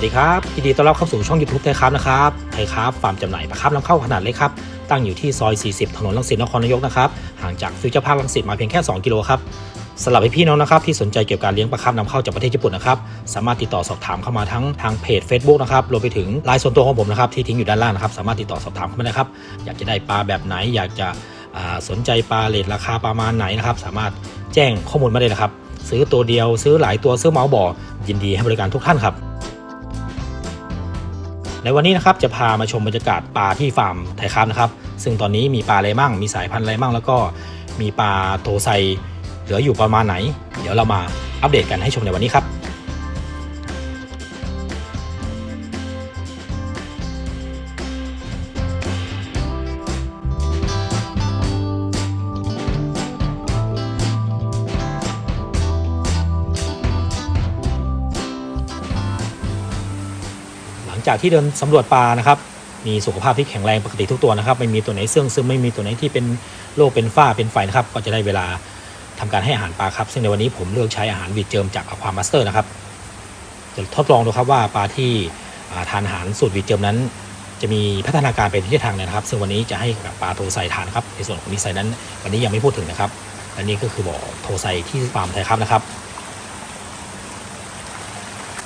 วัสดีครับยินดีต้อนรับเข้าสู่ช่อง YouTube ไทยครับนะครับไทยครับฟาร์มจำหน่ายปลาครับน้ำเข้าขนาดเล็กครับ ตั้งอยู่ที่ซอย 40 ถนนลังสิตนครนายกนะครับ ห่างจากฟิวเจอร์พาร์คลังสิตมาเพียงแค่ 2 กิโลครับสำหรับพี่ๆน้องนะครับที่สนใจเกี่ยวกับการเลี้ยงปลาครับนำเข้าจากประเทศญี่ปุ่นนะครับ สามารถติดต่อสอบถามเข้ามาทั้งทางเพจ Facebook นะครับรวมไปถึงไลน์ส่วนตัวของผมนะครับที่ทิ้งอยู่ด้านล่างนะครับ สามารถติดต่อสอบถามเข้ามาได้ครับอยากจะได้ปลาแบบไหน อยากจะสนใจปลาเลทราคาประมาณไหนนะครับ สามารถแจ้งข้อมูลมาได้เลยครับ ซื้อตัวเดียว ซื้อหลายตัวซื้อเมาส์บ่อยินดีให้บริการทุกท่านครับ ในวันนี้นะครับจะพามาชมบรรยากาศปลาที่ฟาร์มไทยครับนะครับ ซึ่งตอนนี้มีปลาอะไรมั่ง มีสายพันธุ์อะไรมั่ง แล้วก็มีปลาโทไซเหลืออยู่ประมาณไหน เดี๋ยวเรามาอัปเดตกันให้ชมในวันนี้ครับ จากที่เดินสำรวจปลานะครับ มีสุขภาพที่แข็งแรงปกติทุกตัวนะครับ ไม่มีตัวไหนเสื่องซึมไม่มีตัวไหนที่เป็นโรคเป็นฝ้าเป็นไฟนะครับ ก็จะได้เวลาทำการให้อาหารปลาครับ ซึ่งในวันนี้ผมเลือกใช้อาหารวีดเจิมจากอความาสเตอร์นะครับจะทดลองดูครับว่าปลาที่ทานอาหารสูตรวีดเจิมนั้น จะมีพัฒนาการเป็นทิศทางไหนนะครับ ซึ่งวันนี้จะให้กับปลาโทไซทานครับ ในส่วนของนิสัยนั้น วันนี้ยังไม่พูดถึงนะครับอันนี้ก็คือบ่อโทไซที่ฟาร์มไทยครับนะครับ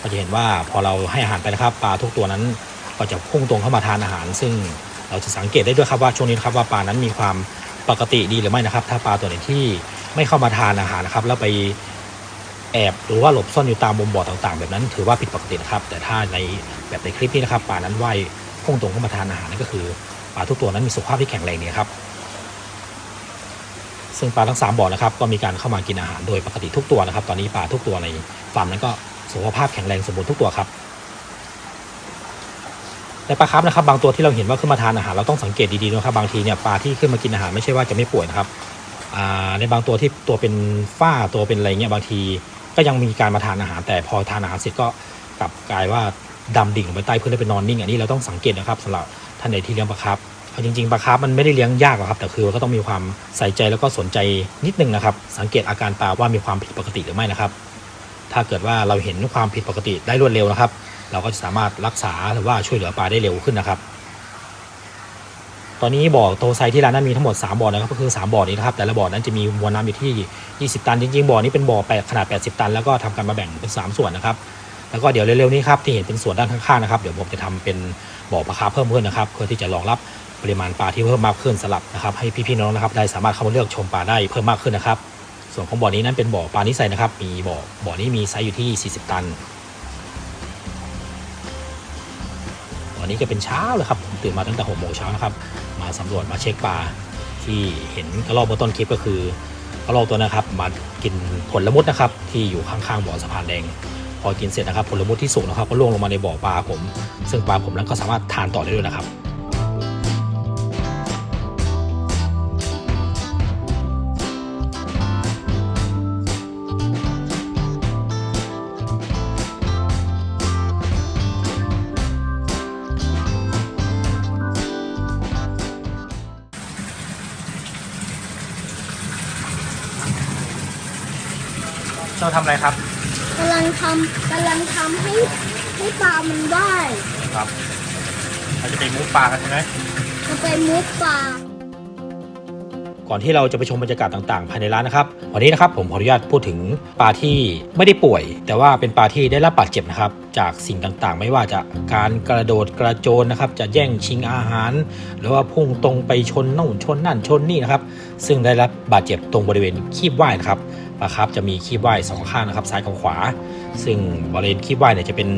ก็จะเห็นว่าพอเราให้อาหารไปนะครับปลาทุกตัวนั้นก็จะพุ่งตรงเข้ามาทานอาหาร ซึ่งเราจะสังเกตได้ด้วยครับว่าช่วงนี้นครับว่าปลานั้นมีความปกติดีหรือไม่นะครับ ถ้าปลาตัวไหนที่ไม่เข้ามาทานอาหารนะครับ แล้วไปแอบหรือว่าหลบซ่อนอยู่ตามมุมบ่อต่างๆ แบบนั้น ถือว่าผิดปกตินะครับ แต่ถ้าในแบบในคลิปนี้นะครับปลานั้นว่ายพุ่งตรงเข้ามาทานอาหารนั่นก็คือปลาทุกตัวนั้นมีสุขภาพที่แข็งแรงดีครับ ซึ่งปลาทั้งสามบ่อนะครับก็มีการเข้ามากินอาหารโดยปกติทุกตัวนะครับ ตอนนี้ปลาทุกตัวในฟาร์มนั้นก็ สุขภาพแข็งแรงสมบูรณ์ทุกตัวครับแต่ปลาครับนะครับบางตัวที่เราเห็นว่าขึ้นมาทานอาหารเราต้องสังเกตดีๆนะครับบางทีเนี่ยปลาที่ขึ้นมากินอาหารไม่ใช่ว่าจะไม่ป่วยนะครับในบางตัวที่ตัวเป็นฝ้าตัวเป็นอะไรเงี้ยบางทีก็ยังมีการมาทานอาหาร แต่พอทานอาหารเสร็จก็กลับกลายว่าดำดิ่งลงไปใต้พื้นแล้วไปนอนนิ่งอันนี้เราต้องสังเกตนะครับสำหรับท่านใดที่เลี้ยงปลาครับเอาจริงๆปลาครับมันไม่ได้เลี้ยงยากหรอกครับแต่คือก็ต้องมีความใส่ใจแล้วก็สนใจนิดนึงนะครับ สังเกตอาการปลาว่ามีความผิดปกติหรือไม่นะครับ ถ้าเกิดว่าเราเห็นความผิดปกติได้รวดเร็วนะครับ เราก็จะสามารถรักษาหรือว่าช่วยเหลือปลาได้เร็วขึ้นนะครับ ตอนนี้บ่อโตไซที่ร้านนั้นมีทั้งหมด 3 บ่อนะครับก็คือ 3 บ่อนี้นะครับ แต่ละบ่อนั้นจะมีมวลน้ำอยู่ที่ 20 ตันจริงๆบ่อนี้เป็นบ่อแปดขนาด 80 ตัน แล้วก็ทำการมาแบ่งเป็น 3 ส่วนนะครับ แล้วก็เดี๋ยวเร็วๆนี้ครับที่เห็นเป็นส่วนด้านข้างๆนะครับเดี๋ยวผมจะทำเป็นบ่อปลาคาเพิ่มขึ้นนะครับ เพื่อที่จะรองรับปริมาณปลาที่เพิ่มมากขึ้นสลับนะครับให้พี่ๆน้องๆนะครับได้สามารถเข้ามาเลือกชมปลาได้เพิ่มมากขึ้นนะครับ ส่วนของบ่อนี้นั้นเป็นบ่อปลานิสัยนะครับ มีบ่อบ่อนี้มีไซส์อยู่ที่ 40 ตันวันนี้ก็เป็นเช้าเลยครับผมตื่นมาตั้งแต่หกโมงเช้านะครับ มาสำรวจมาเช็คปลาที่เห็นกระรอกเมื่อต้นคลิปก็คือกระรอกตัวนะครับมากินผลมุดนะครับ ที่อยู่ข้างๆบ่อสะพานแดง พอกินเสร็จนะครับผลมุดที่สุกนะครับก็ล่วงลงมาในบ่อปลาผม ซึ่งปลาผมนั้นก็สามารถทานต่อได้ด้วยนะครับ กำลังทำให้ให้ปลามันว่ายครับเราจะไปมุกปลากันใช่ไหมจะไปมุดปลาก่อนที่เราจะไปชมบรรยากาศต่างๆ ภายในร้านนะครับ วันนี้นะครับผมขออนุญาตพูดถึงปลาที่ไม่ได้ป่วย แต่ว่าเป็นปลาที่ได้รับบาดเจ็บนะครับ จากสิ่งต่างๆ ไม่ว่าจะการกระโดดกระโจนนะครับ จะแย่งชิงอาหาร หรือว่าพุ่งตรงไปชนนู่นชนนั่นชนนี่นะครับ ซึ่งได้รับบาดเจ็บตรงบริเวณคีบว่ายนะครับปลาครับจะมีคีบว่ายสองข้างนะครับซ้ายกับขวา ซึ่งบริเวณคีบว่ายเนี่ยจะเป็น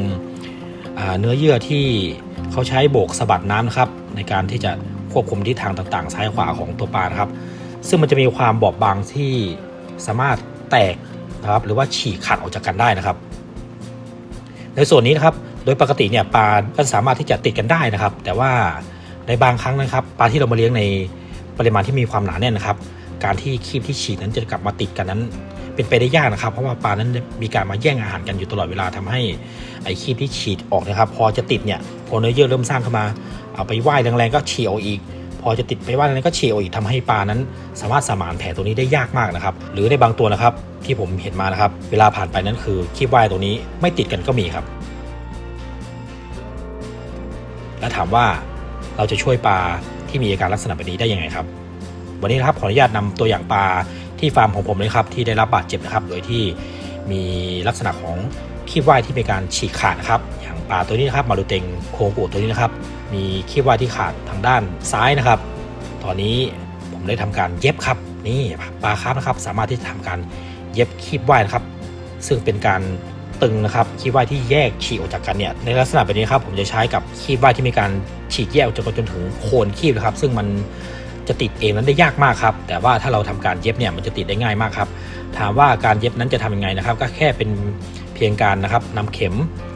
เนื้อเยื่อที่เขาใช้โบกสะบัดน้ำนะครับในการที่จะควบคุมทิศทางต่างๆ ซ้ายขวาของตัวปลานะครับ ซึ่งมันจะมีความบอบบางที่สามารถแตกนะครับหรือว่าฉีกขาดออกจากกันได้นะครับ ในส่วนนี้นะครับโดยปกติเนี่ยปลาก็สามารถที่จะติดกันได้นะครับ แต่ว่าในบางครั้งนะครับ ปลาที่เรามาเลี้ยงในปริมาณที่มีความหนาแน่นนะครับ การที่คีบที่ฉีกนั้นจะกลับมาติดกันนั้น เป็นไปได้ยากนะครับ เพราะว่าปลานั้นมีการมาแย่งอาหารกันอยู่ตลอดเวลาทำให้ไอ้คีบที่ฉีดออกนะครับ พอจะติดเนี่ยพอเนื้อเยื่อเริ่มสร้างขึ้นมา เอาไปว่ายแรงๆก็ฉีกออกอีก พอจะติดไปว่ายแรงๆก็ฉีกออกอีกทำให้ปลานั้น สามารถสมานแผลตัวนี้ได้ยากมากนะครับ หรือในบางตัวนะครับที่ผมเห็นมานะครับ เวลาผ่านไปนั้นคือคีบว่ายตัวนี้ไม่ติดกันก็มีครับ และถามว่าเราจะช่วยปลาที่มีอาการลักษณะแบบนี้ได้ยังไงครับ วันนี้นะครับขออนุญาตนำตัวอย่างปลาที่ฟาร์มของผมเลยครับที่ได้รับบาดเจ็บนะครับ โดยที่มีลักษณะของคีบว่ายที่มีการฉีกขาดนะครับ อย่างปลาตัวนี้นะครับมารูเต็งโคกุตัวนี้นะครับ มีคีบว่ายที่ขาดทางด้านซ้ายนะครับ ตอนนี้ผมได้ทำการเย็บครับนี่ปลาคาร์ฟนะครับ สามารถที่จะทำการเย็บคีบว่ายนะครับ ซึ่งเป็นการตึงนะครับคีบว่ายที่แยกฉีกออกจากกันเนี่ยในลักษณะแบบนี้ครับผมจะใช้กับคีบว่ายที่มีการฉีกแยกออกจากกันจนถึงโคนคีบนะครับ ซึ่งมัน จะติดเองนั้นได้ยากมากครับ แต่ว่าถ้าเราทำการเย็บเนี่ยมันจะติดได้ง่ายมากครับ ถามว่าการเย็บนั้นจะทำยังไงนะครับ ก็แค่เป็นเพียงการนะครับนำเข็ม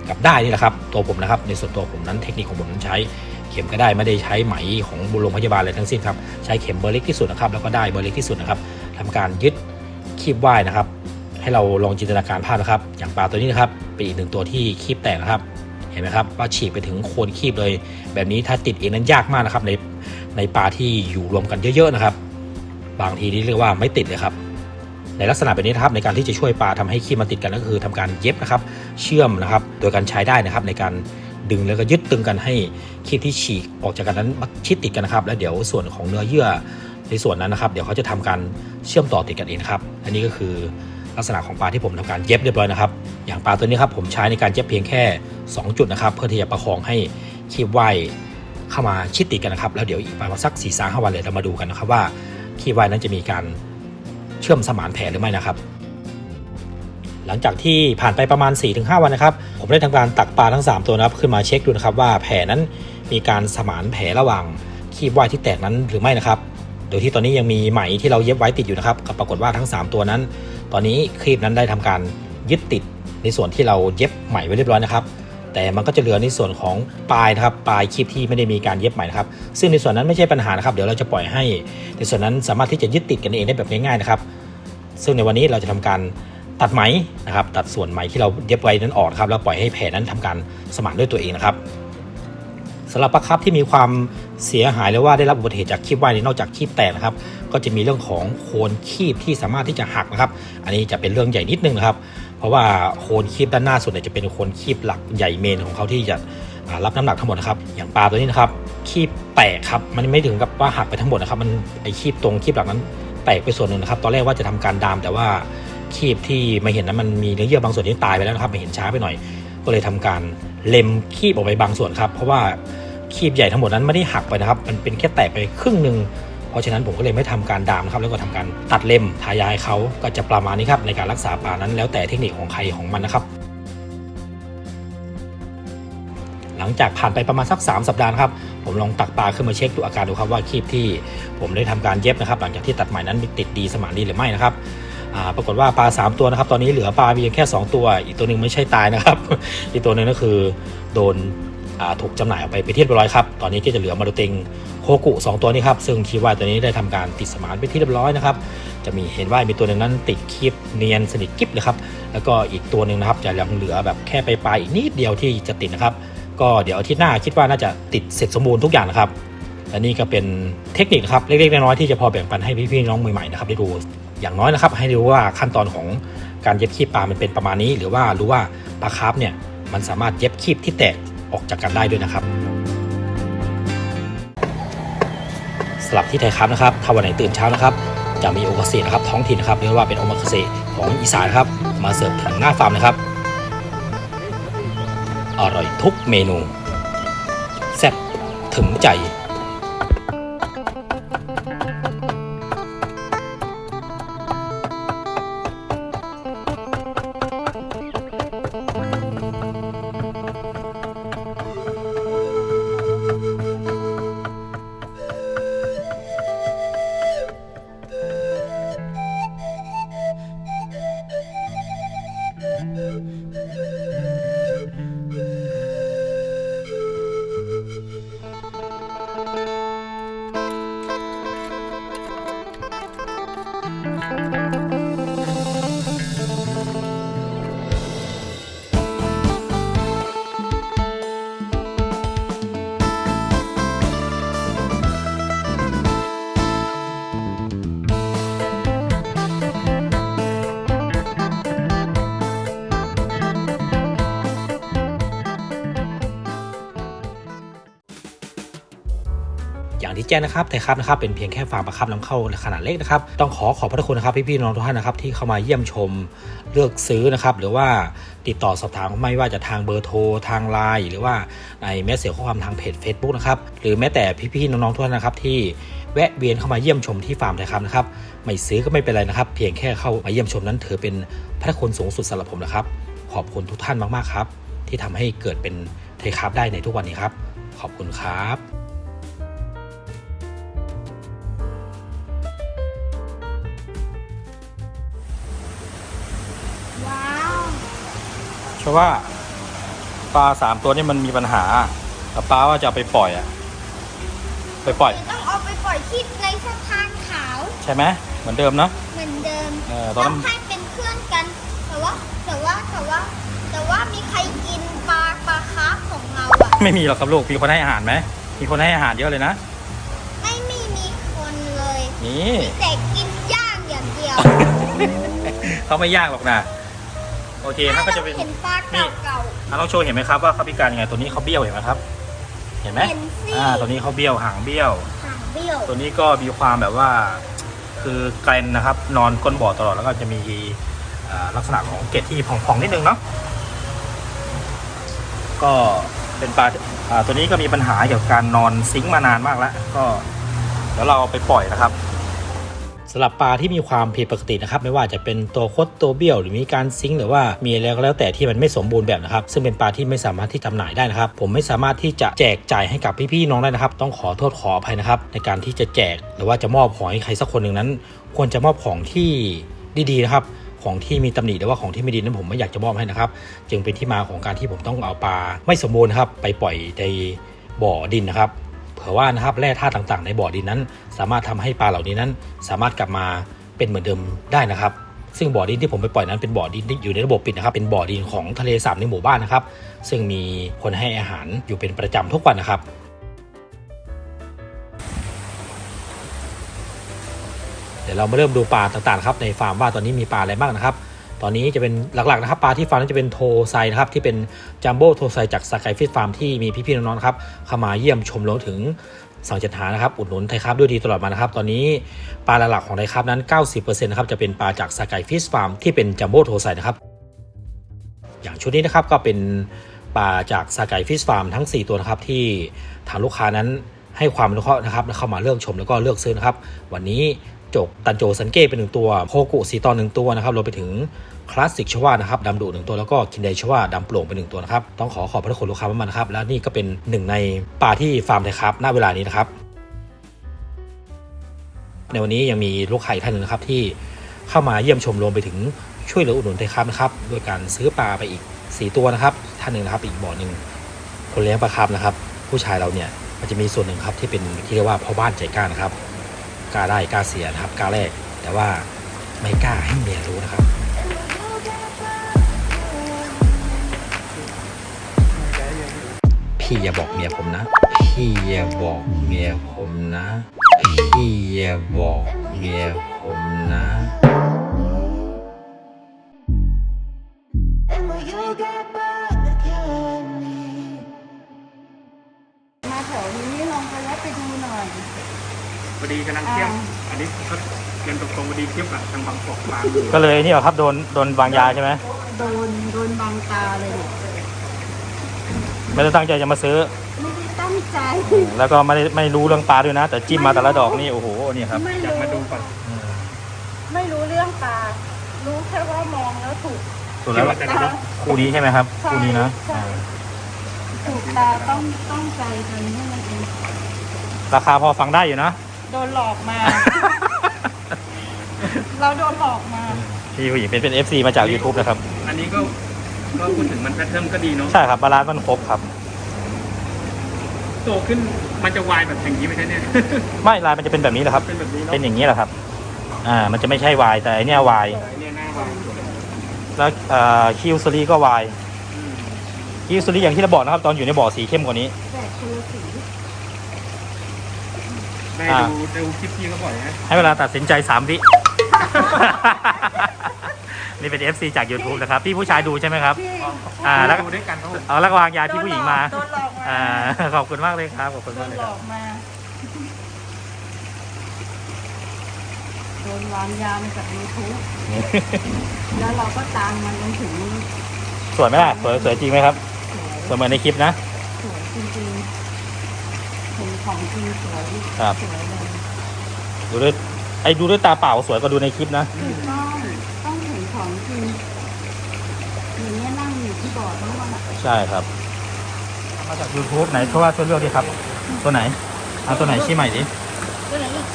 กับได้นี่แหละครับ ตัวผมนะครับ ในส่วนตัวผมนั้นเทคนิคของผมนั้นใช้เข็มก็ได้ไม่ได้ใช้ไหมของบุโรงพยาบาลอะไรทั้งสิ้นครับใช้เข็มเบอร์เล็กที่สุดนะครับแล้วก็ได้เบอร์เล็กที่สุดนะครับทำการยึดคีบว่ายนะครับ ให้เราลองจินตนาการภาพนะครับ อย่างปลาตัวนี้นะครับเป็นอีกหนึ่งตัวที่คีบแตกนะครับเห็นไหมครับว่าฉีกไปถึงโคนคีบเลย แบบนี้ถ้าติดเองนั้นยากมากนะครับใน ในปลาที่อยู่รวมกันเยอะ ๆ นะครับ บางทีนี่เรียกว่าไม่ติดเลยครับ ในลักษณะแบบนี้นะครับในการที่จะช่วยปลาทำให้คีบมันติดกันก็คือทำการเย็บนะครับ เชื่อมนะครับ โดยการใช้ได้นะครับ ในการดึงแล้วก็ยึดตึงกันให้คีบที่ฉีกออกจากกันนั้นมาชิดติดกันนะครับ แล้วเดี๋ยวส่วนของเนื้อเยื่อในส่วนนั้นนะครับ เดี๋ยวเขาจะทำการเชื่อมต่อติดกันเองครับ อันนี้ก็คือลักษณะของปลาที่ผมทำการเย็บเรียบร้อยนะครับ อย่างปลาตัวนี้ครับผมใช้ในการเย็บเพียงแค่ 2 จุดนะครับ เพื่อที่จะประคองให้คีบว่าย เข้ามาชิดติดกันนะครับแล้วเดี๋ยวอีกประมาณสัก4ี่สห้าวันเลยเรามาดูกันนะครับว่าคีบว่ายนั้นจะมีการเชื่อมสมานแผลหรือไม่นะครับ หลังจากที่ผ่านไปประมาณ 4-5 วันนะครับ ผมได้ทำการตักปลาทั้ง 3 ตัวนะครับ ขึ้นมาเช็คดูนะครับว่าแผลนั้นมีการสมานแผลระหว่างคีบว่ายที่แตกนั้นหรือไม่นะครับ โดยที่ตอนนี้ยังมีไหมที่เราเย็บไว้ติดอยู่นะครับก็ปรากฏว่าทั้ง 3 ตัวนั้น ตอนนี้ครีบนั้นได้ทำการยึดติดในส่วนที่เราเย็บไหมไว้เรียบร้อยนะครับ แต่มันก็จะเหลือในส่วนของปลายนะครับปลายคลิปที่ไม่ได้มีการเย็บใหม่นะครับซึ่งในส่วนนั้นไม่ใช่ปัญหานะครับ เดี๋ยวเราจะปล่อยให้ ในส่วนนั้นสามารถที่จะยึดติดกันเองได้แบบง่ายๆนะครับ ซึ่งในวันนี้เราจะทำการตัดไหมนะครับ ตัดส่วนไหมที่เราเย็บไว้นั้นออกครับแล้วปล่อยให้แผลนั้นทำการสมานด้วยตัวเองนะครับสำหรับปลาครับที่มีความเสียหายหรือว่าได้รับอุบัติเหตุจากคีบว่ายนี้นอกจากคีบแตกนะครับ ก็จะมีเรื่องของโคนคีบที่สามารถที่จะหักนะครับ อันนี้จะเป็นเรื่องใหญ่นิดนึงนะครับ เพราะว่าโคนคีบด้านหน้าสุดเนี่ยจะเป็นโคนคีบหลักใหญ่เมนของเขาที่จะรับน้ำหนักทั้งหมดนะครับ อย่างปลาตัวนี้นะครับคีบแตกครับมันไม่ถึงกับว่าหักไปทั้งหมดนะครับ มันไอคีบตรงคีบหลักนั้นแตกไปส่วนหนึ่งนะครับ ตอนแรกว่าจะทำการดาม แต่ว่าคีบที่มาเห็นนั้นมันมีเนื้อเยื่อบางส่วนที่ตายไปแล้วนะครับมาเห็นช้าไปหน่อย ก็เลยทำการเล็มคีบออกไปบางส่วนครับ เพราะว่าคีบใหญ่ทั้งหมดนั้นไม่ได้หักไปนะครับ มันเป็นแค่แตกไปครึ่งหนึ่ง เพราะฉะนั้นผมก็เลยไม่ทำการดามนะครับแล้วก็ทำการตัดเล็มทายายเขาก็จะประมาณนี้ครับในการรักษาปลานั้นแล้วแต่เทคนิคของใครของมันนะครับหลังจากผ่านไปประมาณสัก 3 สัปดาห์ครับผมลองตักปลาขึ้นมาเช็คดูอาการดูครับว่าคีบที่ผมได้ทำการเย็บนะครับ หลังจากที่ตัดใหม่นั้นมีติดดีสมานดีหรือไม่นะครับปรากฏว่าปลา 3 ตัวนะครับ ตอนนี้เหลือปลาเพียงแค่ 2 ตัว อีกตัวหนึ่งไม่ใช่ตายนะครับ อีกตัวหนึ่งก็คือโดน ถูกจำหน่ายออกไปไปนที่เรียบร้อยครับ ตอนนี้ก็จะเหลือมาดูต็งโคกุสองตัวนี้ครับ ซึ่งคีบว่าตัวนี้ได้ทำการติดสมานไปที่เรียบร้อยนะครับ จะมีเห็นว่ามีตัวหนึ่งนั้นติดคีบเนียนสนิทกิบเลยครับ แล้วก็อีกตัวหนึ่งนะครับจะยังเหลือแบบแค่ไปปลายอีกนิดเดียวที่จะติดนะครับ ก็เดี๋ยวทิตย์หน้าคิดว่าน่าจะติดเสร็จสมบูรณ์ทุกอย่างนะครับและนี่ก็เป็นเทคนิคครับเล็กๆน้อยๆที่จะพอแบ่งปันให้พี่ๆน้องใหม่ๆนะครับได้ดูอย่างน้อยนะครับ ให้รู้ว่าขั้นตอนของการเย็บคีบปลามันเป็นประมาณนี้ หรือว่ารู้ว่าปลาคาร์ฟเนี่ยมันสามารถเย็บคีบที่แตก ออกจากกันได้ด้วยนะครับสำหรับที่ไทยครับนะครับถ้าวันไหนตื่นเช้านะครับ จะมีโอมาเซนะครับท้องถิ่นนะครับเรียกว่าเป็นโอมาคาเซของอีสานนะครับ มาเสิร์ฟถึงหน้าฟาร์มนะครับ อร่อยทุกเมนูแซ่บถึงใจ อย่างที่แจ้งนะครับแต่ครับนะครับเป็นเพียงแค่ฟาร์มปลาครับน้ำเข้าขนาดเล็กนะครับต้องขอขอบพระคุณนะครับพี่ๆน้องๆทุกท่านนะครับที่เข้ามาเยี่ยมชมเลือกซื้อนะครับหรือว่าติดต่อสอบถามไม่ว่าจะทางเบอร์โทรทางไลน์หรือว่าในแมสเซจข้อความทางเพจ Facebook นะครับหรือแม้แต่พี่ๆน้องๆทุกท่านนะครับที่แวะเวียนเข้ามาเยี่ยมชมที่ฟาร์มไทยครับนะครับไม่ซื้อก็ไม่เป็นไรนะครับ เพียงแค่เข้ามาเยี่ยมชมนั้นถือเป็นพระคุณสูงสุดสำหรับผมนะครับ ขอบคุณทุกท่านมากๆครับ ที่ทำให้เกิดเป็นเทคครับได้ในทุกวันนี้ครับ ขอบคุณครับ ราะว่าปลาสามตัวนี้มันมีปัญหาแต่ป้าว่าจะเอาไปปล่อยอะไปปล่อย ต้องเอาไปปล่อยที่ในสะพานขาว ใช่ไหมเหมือนเดิมเนาะเหมือนเดิมเออตอนนั้นต้องให้เป็นเพื่อนกัน แต่ว่าแต่ว่าแต่ว่า แต่ว่ามีใครกินปลาปลาคาร์ฟของเราอะ ไม่มีหรอกครับลูกมีคนให้อาหารไหมมีคนให้อาหารเยอะเลยนะไม่มีมีคนเลย นี่มีแต่กินย่างอย่างเดียว เขาไม่ยากหรอกนะ โอเคเขาก็จะเป็น เห็นปลาเก่าอะลองโชว์เห็นไหมครับว่าเขาพิการยังไงตัวนี้เขาเบี้ยวเห็นไหมครับ เห็นไหมๆเห็นสิ อ่าตัวนี้เขาเบี้ยวหางเบี้ยว หางเบี้ยวตัวนี้ก็มีความแบบว่าคือแกรนนะครับ นอนก้นบ่อตลอดแล้วก็จะมีอ่าลักษณะของเกล็ดที่พองๆนิดนึงเนาะก็เป็นปลาอ่าตัวนี้ก็มีปัญหาเกี่ยวกับการนอนซิงค์มานานมากแล้ว ก็เดี๋ยวเราเอาไปปล่อยนะครับ สำหรับปลาที่มีความผิดปกตินะครับไม่ว่าจะเป็นตัวคดตัวเบี้ยว หรือมีการซิงหรือว่ามีอะไรก็แล้วแต่ที่มันไม่สมบูรณ์แบบนะครับซึ่งเป็นปลาที่ไม่สามารถที่จำหน่ายได้นะครับ ผมไม่สามารถที่จะแจกจ่ายให้กับพี่ๆน้องได้นะครับ ต้องขอโทษขออภัยนะครับ ในการที่จะแจกหรือว่าจะมอบของให้ใครสักคนหนึ่งนั้น ควรจะมอบของที่ดีๆนะครับของที่มีตำหนิหรือว่าของที่ไม่ดีนั้นผมไม่อยากจะมอบให้นะครับ จึงเป็นที่มาของการที่ผมต้องเอาปลาไม่สมบูรณ์ครับไปปล่อยในบ่อดินนะครับ ผื่อว่านะครับแร่ธาตุต่างๆ ในบ่อดินนั้น สามารถทำให้ปลาเหล่านี้นั้น สามารถกลับมาเป็นเหมือนเดิมได้นะครับ ซึ่งบ่อดินที่ผมไปปล่อยนั้นเป็นบ่อดินที่อยู่ในระบบปิดนะครับ เป็นบ่อดินของทะเลสาบในหมู่บ้านนะครับ ซึ่งมีคนให้อาหารอยู่เป็นประจำทุกวันนะครับเดี๋ยวเรามาเริ่มดูปลาต่างๆครับในฟาร์มว่าตอนนี้มีปลาอะไรบ้างนะครับ ตอนนี้จะเป็นหลักๆนะครับปลาที่ฟาร์มนั้นจะเป็นโทไซนะครับที่เป็นจัมโบ้โทไซจากสกายฟิชฟาร์มที่มีพี่ๆน้องๆนครับเข้ามาเยี่ยมชมรวมถึงสั่งจัดหานะครับอุดหนุนไทยครับด้วยดีตลอดมานะครับ ตอนนี้ปลาหลักๆของไทยครับนั้น 90%นะครับจะเป็นปลาจากสกายฟิชฟาร์มที่เป็นจัมโบ้โทไซนะครับ อย่างชุดนี้นะครับก็เป็นปลาจากสกายฟิชฟาร์มทั้ง 4 ตัวนะครับที่ทางลูกค้านั้นให้ความอนุเคราะห์นะครับและเข้ามาเลือกชมแล้วก็เลือกซื้อนะครับ วันนี้จกตันโจสันเก้เป็นหนึ่งตัวโคกุสีตอนหนึ่งตัวนะครับรวมไปถึง คลาสสิกชวานะครับดำดุหนึ่งตัวแล้วก็คินไดชวาดำโปร่งเป็นหนึ่งตัวนะครับต้องขอขอบพระคุณลูกค้ามากๆนะครับและนี่ก็เป็นหนึ่งในปลาที่ฟาร์มไทยครับณเวลานี้นะครับในวันนี้ยังมีลูกค้าอีกท่านหนึ่งนะครับที่เข้ามาเยี่ยมชมรวมไปถึงช่วยเหลืออุดหนุนไทยครับนะครับด้วยการซื้อปลาไปอีก 4 ตัวนะครับท่านหนึ่งนะครับอีกบ่อหนึ่งคนเลี้ยงปลาครับนะครับ ผู้ชายเราเนี่ยมันจะมีส่วนหนึ่งครับที่เป็นที่เรียกว่าพ่อบ้านใจกล้านะครับกล้าได้กล้าเสียนะครับกล้าแรกแต่ว่าไม่กล้าให้เมียรู้นะครับ พี่อย่าบอกเมียผมนะ พี่อย่าบอกเมียผมนะ พี่อย่าบอกเมียผมนะ And will you get back at me? มาแถวนี้ลองไปแวะไปดูหน่อย พอดีกำลังเทียบ อันนี้เขาเรียนตรงๆพอดีเทียบกับทางบางกอกบางอยู่ก็เลยนี่เหรอครับโดนโดนวางยาใช่ไหมโดนโดนบังตาเลยเนี่ย ไม่ได้ตั้งใจจะมาซื้อ ไม่ได้ตั้งใจ แล้วก็ไม่ได้ไม่รู้เรื่องปลาด้วยนะ แต่จิ้มมาแต่ละดอกนี่โอ้โหนี่ครับไม่อยากรู้มาดูก่อนไม่รู้เรื่องปลา รู้แค่ว่ามองแล้วถูกถูกแล้วแต่ตาละคู่นี้ใช่ไหมครับใช่คู่นี้นะใช่อ่าถูกตาต้องต้องใจกันให้มันเองราคาพอฟังได้อยู่นะ โดนหลอกมา เราโดนหลอกมา พี่ผู้หญิงเป็นเป็น FC มาจาก YouTube นะครับ อันนี้ก็ ก็พูดถึงมันแพทเทิร์นก็ดีเนาะใช่ครับบาลานซ์มันครบครับ โตขึ้นมันจะวายแบบอย่างนี้ไหมใช่เนี่ยไม่ลายมันจะเป็นแบบนี้แหละครับ เป็นแบบนี้เนาะเป็นอย่างนี้แหละครับ อ่า มันจะไม่ใช่วายแต่อันเนี้ยวายเนี่ยหน้าวายแล้วเอ่อคิวซรีก็วายอืมคิวซรีอย่างที่เราบอกนะครับ ตอนอยู่ในบ่อสีเข้มกว่านี้ แต่คือสีได้อ่าดูดูคลิปพี่เขาบ่อยนะให้เวลาตัดสินใจ3วิ นี่เป็น FC จาก YouTube นะครับพี่ผู้ชายดูใช่ไหมครับ อ่าแล้ว ดูด้วยกันครับผมเอาแล้ววางยาพี่ผู้หญิงมาอ่า ขอบคุณมากเลยครับขอบคุณมากเลยครับโดนวางยามาจากยูทูบแล้วเราก็ตามมันจนถึงสวยไหมล่ะสวยสวยจริงไหมครับสวยเหมือนในคลิปนะ สวยจริงๆเห็นของจริงสวยครับ สวยเลยดูด้วยไอ้ดูด้วยตาเปล่าสวยกว่าดูในคลิปนะ องจริงอย่างนี้ยนั่งอยู่ที่บ่อทั้งวันอะใช่ครับ มาจาก YouTube ไหนเพราะว่าช่วยเลือกดีครับ ตัวไหนเอาตัวไหนชี้ใหม่ดิตัวไหนอีก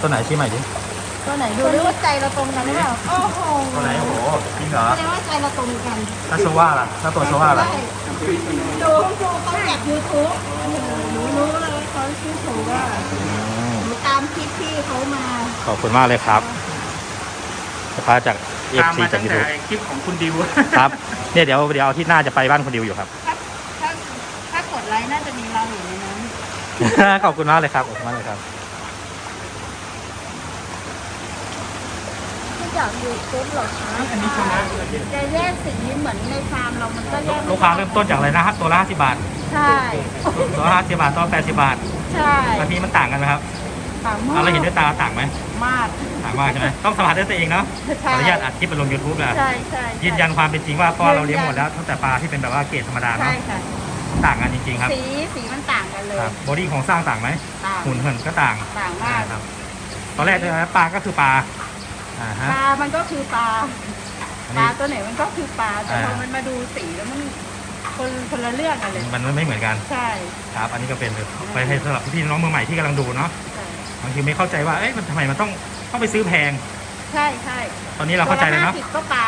ตัวไหนชี้ใหม่ดิตัวไหนดูดิว่าใจเราตรงกันหรือเปล่าโอ้โหตัวไหนโอ้โหจริงเหรอแสดงว่าใจเราตรงกันถ้าโชว่าล่ะถ้าตัวโชว่าล่ะใช่ดูดูเขาจากยูทูบหนูรู้เลยว่าเขาชื่อโชว่าอืมหนูตามคลิปพี่เขามา ขอบคุณมากเลยครับสภาจาก ตาม FC มาจากตั้งแต่ YouTube คลิปของคุณดิวครับเนี่ยเดี๋ยวเดี๋ยวอาที่หน้าจะไปบ้านคนดิวอยู่ครับ ถ้าถ้าถ้ากดไลค์น่าจะมีเราอยู่ในนั้นขอบคุณมากเลยครับขอบคุณมากเลยครับ ที่จากยูทูบเหรอคะอันนี้ชนะจะแยกสีเหมือนในฟาร์มเรามันก็แยกไม่ลูกค้าเริ่มต้นจากอะไรนะครับตัวละ50บาทใช่ ตัวละ50บาทตัวละ80บาทใช่ราคามันต่างกันไหมครับ ต่างมาเอากเราเห็นด้วยตาต่างไหมมาก ต่างมากใช่ไหมต้องสัมผัสด้วยตัวเองเนาะขใช่ ออนุญาตอัดคลิปไปลง YouTube นะใช่ใช่ยืนยันความเป็นจริงว่าเพราะว่าเราเลี้ยงหมดแล้วตั้งแต่ปลาที่เป็นแบบว่าเกรดธรรมดาใช่เนาะค่ะ ต่างกันจริงๆครับสีสีมันต่างกันเลย ครับบอดี้ของสร้างต่างไหมต่างหุ่นเหินก็ต่างต่างมากครับตอนแรกเลยนะปลาก็คือปลาอ่าฮะปลามันก็คือปลาอันปลานี้ ตัวไหนมันก็คือปลาแต่พออ่ามั มันมาดูสีแล้วมันคนคนละเรื่องกันเลย มันไม่เหมือนกัน ใช่ ครับ อันนี้ก็เป็นไปให้สำหรับพี่น้องมือใหม่ที่กำลังดูเนาะใช่ บางทีไม่เข้าใจว่าเอ๊ะมันทำไมมันต้องต้องไปซื้อแพง ใช่ใช่ตอนนี้เราเข้าใจแล้วเนาะ ตัวละห้าสิบก็ปลา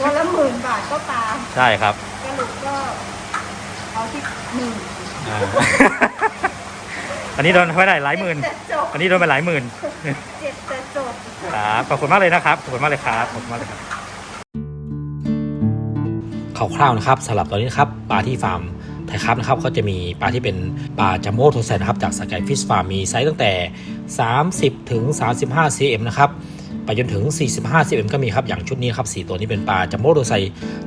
ตัวละหมื่นบาทก็ปลาใช่ครับสรุปก็เอาที่หนึ่งอ่า อันนี้โดนไปได้หลายหมื่น เจ็ดจบอันนี้โดนไปหลายหมื่น เจ็ดแต่จบ ครับขอบคุณมากเลยนะครับ ขอบคุณมากเลยครับขอบคุณมากเลยครับ คร่าวๆนะครับสำหรับตอนนี้นะครับปลาที่ฟาร์ม ไทยครับนะครับก็จะมีปลาที่เป็นปลาจัมโบ้โทไซนะครับจากสกายฟิชฟาร์มมีไซส์ตั้งแต่ 30 ถึง 35 cm นะครับไปจนถึง 45 cm ก็มีครับ อย่างชุดนี้ครับสีตัวนี้เป็นปลาจัมโบ้โทไซ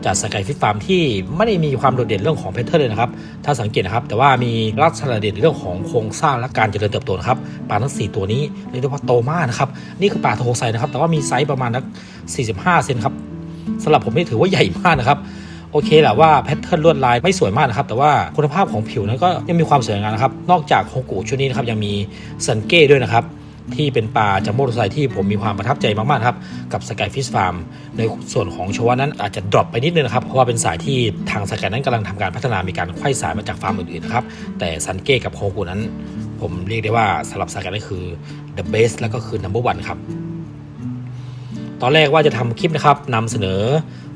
จากสกายฟิชฟาร์มที่ไม่ได้มีความโดดเด่นเรื่องของแพทเทิร์นเลยนะครับ ถ้าสังเกตนะครับ แต่ว่ามีลักษณะเด่นเรื่องของโครงสร้างและการเจริญเติบโตนะครับ ปลาทั้ง 4 ตัวนี้เรียกได้ว่าโตมากนะครับ นี่คือปลาโทไซนะครับ แต่ว่ามีไซส์ประมาณนัก 45 เซนครับสำหรับผมนี่ถือว่าใหญ่มากนะครับ อเคแหละว่าแพทเทิร์นลวดลายไม่สวยมากนะครับ แต่ว่าคุณภาพของผิวนั้นก็ยังมีความสวยงามนะครับ นอกจากโฮกุชุดนี้นะครับยังมีซันเก้ด้วยนะครับที่เป็นปลาจัมโบ้ไซที่ผมมีความประทับใจมากๆครับกับสกายฟิชฟาร์มในส่วนของโชวานั้นอาจจะดรอปไปนิดนึงนะครับ เพราะว่าเป็นสายที่ทางสกายนั้นกำลังทำการพัฒนามีการไขว้สายมาจากฟาร์มอื่นๆนะครับแต่ซันเก้กับโฮกุนั้น ผมเรียกได้ว่าสำหรับสกายนั่นคือ the best แล้วก็คือ number one ครับตอนแรกว่าจะทำคลิปนะครับนำเสนอ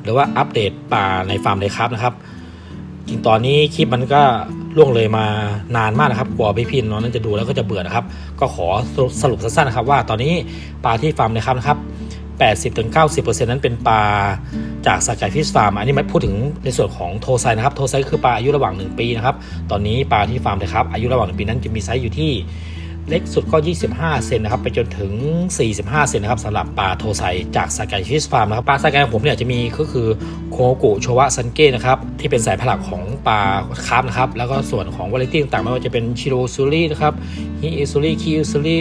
หรือว่าอัปเดตป่าในฟาร์มเลยครับนะครับ จริงตอนนี้คลิปมันก็ล่วงเลยมานานมากนะครับกว่าพี่ๆน้องนั้นจะดูแล้วก็จะเบื่อนะครับ ก็ขอสรุปสั้นๆนะครับ ว่าตอนนี้ปลาที่ฟาร์มเลยครับนะครับ80-90%นั้นเป็นปลาจากสกายฟิชฟาร์มอันนี้ไม่พูดถึงในส่วนของโทไซนะครับ โทไซคือปลาอายุระหว่าง 1 ปีนะครับ ตอนนี้ปลาที่ฟาร์มเลยครับ อายุระหว่าง 1 ปีนั้นจะมีไซส์อยู่ที่ เล็กสุดก็ 25 เซนนะครับ ไปจนถึง 45 เซนนะครับสำหรับปลาโทไซจากสกายฟิชฟาร์มนะครับ ปลาสกายของผมเนี่ยจะมีก็คือโคกุโชวะซันเก้นะครับ ที่เป็นสายผลักของปลาคาร์ฟนะครับ แล้วก็ส่วนของวาไรตี้ต่างๆ ไม่ว่าจะเป็นชิโรซูรินะครับฮิอิซูริคิอิซูริ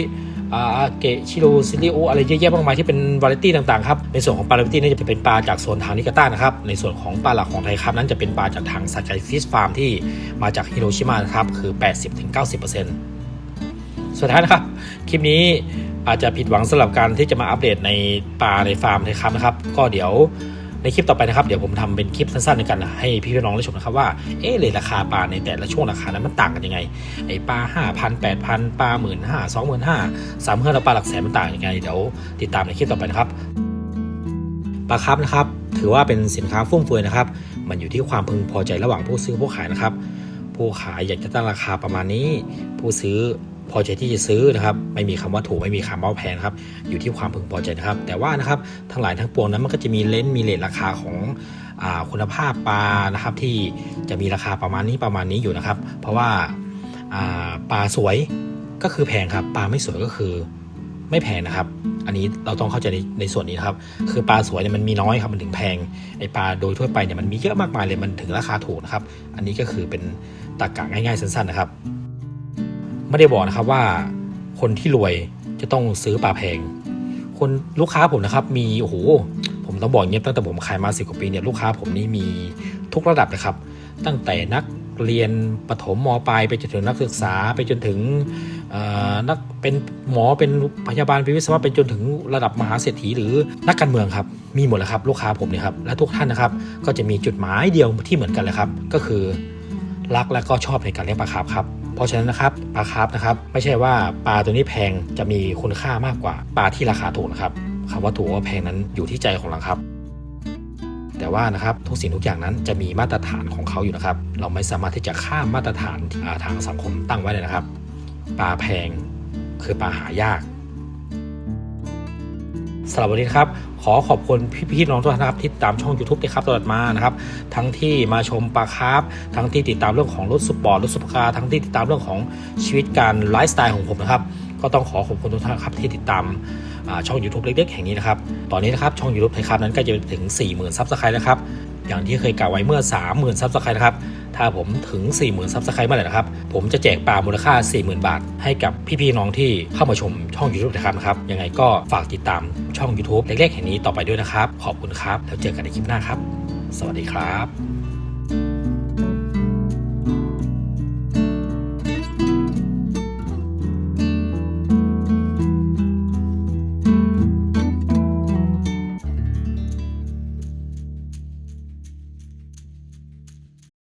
อาเกะชิโรซิริโออะไรเยอะแยะมากมายที่เป็นวาไรตี้ต่างๆครับ ในส่วนของปลาวาไรตี้นี่จะเป็นปลาจากโซนทางนิกาต้านะครับ ในส่วนของปลาหลักของไทยครับนั้นจะเป็นปลาจากทางสกายฟิชฟาร์มที่มาจากฮิโรชิมานะครับคือ 80-90% สุดท้ายนะครับ คลิปนี้อาจจะผิดหวังสำหรับการที่จะมาอัปเดตในปลาในฟาร์มในครับนะครับ ก็เดี๋ยวในคลิปต่อไปนะครับ เดี๋ยวผมทำเป็นคลิปสั้นๆในการให้พี่น้องได้ชมนะครับว่าเอ๊ะเลยราคาปลาในแต่ละช่วงราคานั้นมันต่างกันยังไงไอปลาห้าพันแปดพันปลาหมื่นห้าสองหมื่นห้าสามหมื่นแล้วปลาหลักแสนมันต่างยังไงเดี๋ยวติดตามในคลิปต่อไปนะครับปลาครับนะครับ ถือว่าเป็นสินค้าฟุ่มเฟือยนะครับ มันอยู่ที่ความพึงพอใจระหว่างผู้ซื้อผู้ขายนะครับ ผู้ขายอยากจะตั้งราคาประมาณนี้ ผู้ซื้อ พอใจที่จะซื้อนะครับ ไม่มีคำว่าถูกไม่มีคำว่าแพงครับ อยู่ที่ความพึงพอใจนะครับ แต่ว่านะครับทั้งหลายทั้งปวงนั้นมันก็จะมีเลนส์มีเลทราคาของอคุณภาพปลานะครับ ที่จะมีราคาประมาณนี้ประมาณนี้อยู่นะครับ เพราะว่าปลาสวยก็คือแพงครับปลาไม่สวยก็คือไม่แพงนะครับ อันนี้เราต้องเข้าใจในในส่วนนี้นะครับ คือปลาสวยเนี่ยมันมีน้อยครับมันถึงแพง ไอปลาโดยทั่วไปเนี่ยมันมีเยอะมากมายเลยมันถึงราคาถูกนะครับ อันนี้ก็คือเป็นตรกกะง่ายๆสั้นๆนะครับ ไม่ได้บอกนะครับว่าคนที่รวยจะต้องซื้อปลาแพง คนลูกค้าผมนะครับ มีโอ้โหผมต้องบอกอย่างนี้ตั้งแต่ผมขายมาสิกว่าปีเนี่ยลูกค้าผมนี่มีทุกระดับนะครับ ตั้งแต่นักเรียนประถมมปลายไปจนถึงนักศึกษาไปจนถึงเอ่อนักเป็นหมอเป็นพยาบาลเป็นวิศวะเป็นจนถึงระดับมหาเศรษฐีหรือนักการเมืองครับ มีหมดแล้วครับ ลูกค้าผมเนี่ยครับและทุกท่านนะครับ ก็จะมีจุดหมายเดียวที่เหมือนกันเลยครับ ก็คือรักและก็ชอบในการเลี้ยงปลาคาร์ฟครับ เพราะฉะนั้นนะครับปลาคาร์ฟนะครับไม่ใช่ว่าปลาตัวนี้แพงจะมีคุณค่ามากกว่าปลาที่ราคาถูกนะครับคำว่าถูกว่าแพงนั้นอยู่ที่ใจของเราครับ แต่ว่านะครับทุกสิ่งทุกอย่างนั้นจะมีมาตรฐานของเขาอยู่นะครับ เราไม่สามารถที่จะข้ามมาตรฐานทางสังคมตั้งไว้เลยนะครับ ปลาแพงคือปลาหายาก สำหรับวันนี้ครับ ขอขอบคุณพี่ๆน้องทุกท่านครับที่ตามช่อง YouTube ที่ครับตลอดมานะครับ ทั้งที่มาชมปลาคาร์ฟทั้งที่ติดตามเรื่องของรถสปอร์ตรถซุปเปอร์คาร์ทั้งที่ติดตามเรื่องของชีวิตการไลฟ์สไตล์ของผมนะครับ ก็ต้องขอขอบคุณทุกท่านครับที่ติดตามช่อง YouTube เล็กๆแห่งนี้นะครับ ตอนนี้นะครับช่อง YouTube ไทยครับนั้นกล้จะถึง 40,000ซับสไครต์แล้วครับ อย่างที่เคยกล่าวไว้เมื่อ 30,000ซับสไครต์นะครับ ถ้าผมถึง 40,000ซับสไครต์เมื่อไหร่นะครับ ผมจะแจกปลามูลค่า 40,000 บาท ให้กับพี่ๆน้องที่เข้ามาชมช่อง YouTube นะครับนะครับ ยังไงก็ฝากติดตามช่อง YouTube เล็กๆแห่งนี้ต่อไปด้วยนะครับ ขอบคุณครับ แล้วเจอกันในคลิปหน้าครับ สวัสดีครับ